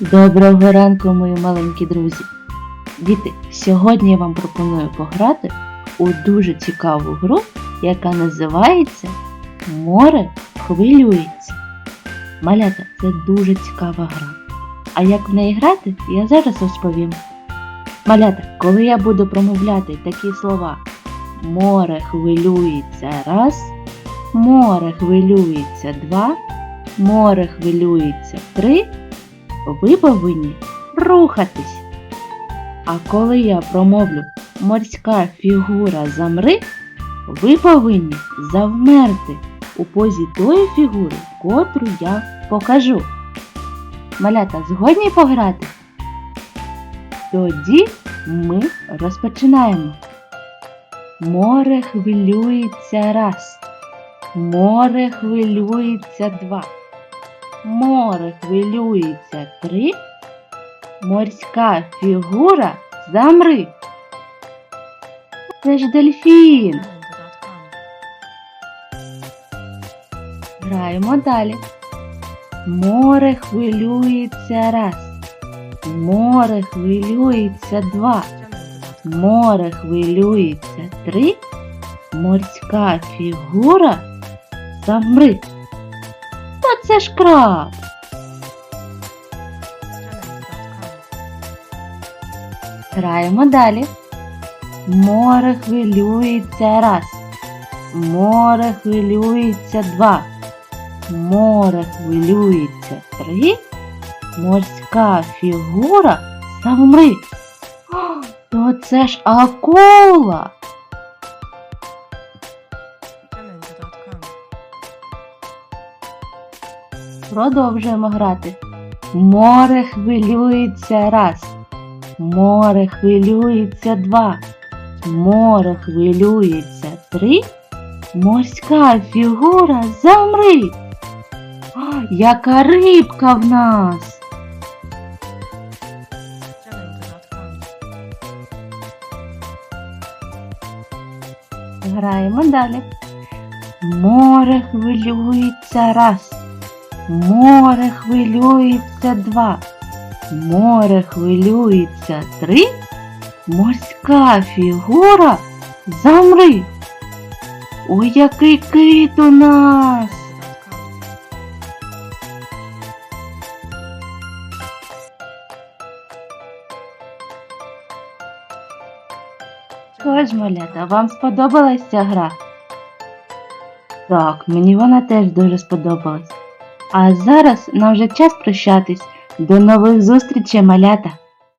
Доброго ранку, мої маленькі друзі. Діти, сьогодні я вам пропоную пограти у дуже цікаву гру, яка називається Море хвилюється. Малята, це дуже цікава гра. А як в неї грати, я зараз розповім. Малята, коли я буду промовляти такі слова Море хвилюється раз, море хвилюється два, море хвилюється три, ви повинні рухатись. А коли я промовлю морська фігура замри, ви повинні завмерти у позі тої фігури, котру я покажу. Малята, згодні пограти? Тоді ми розпочинаємо. Море хвилюється раз. Море хвилюється два. Море хвилюється три. Морська фігура замри. Це ж дельфін. Граємо далі. Море хвилюється раз. Море хвилюється два. Море хвилюється три. Морська фігура замри. Та це ж краб. Граємо далі. Море хвилюється раз. Море хвилюється два. Море хвилюється три. Морська фігура замри. О, То це ж акула. Продовжуємо грати. Море хвилюється раз. Море хвилюється два. Море хвилюється три. Морська фігура замри. А, яка рибка в нас. Граємо далі. Море хвилюється раз. Море хвилюється два. Море хвилюється три. Морська фігура замри. Ой, який кит у нас. Тож, малята, вам сподобалась ця гра? Так, мені вона теж дуже сподобалась. А зараз нам вже час прощатись. До нових зустрічей, малята!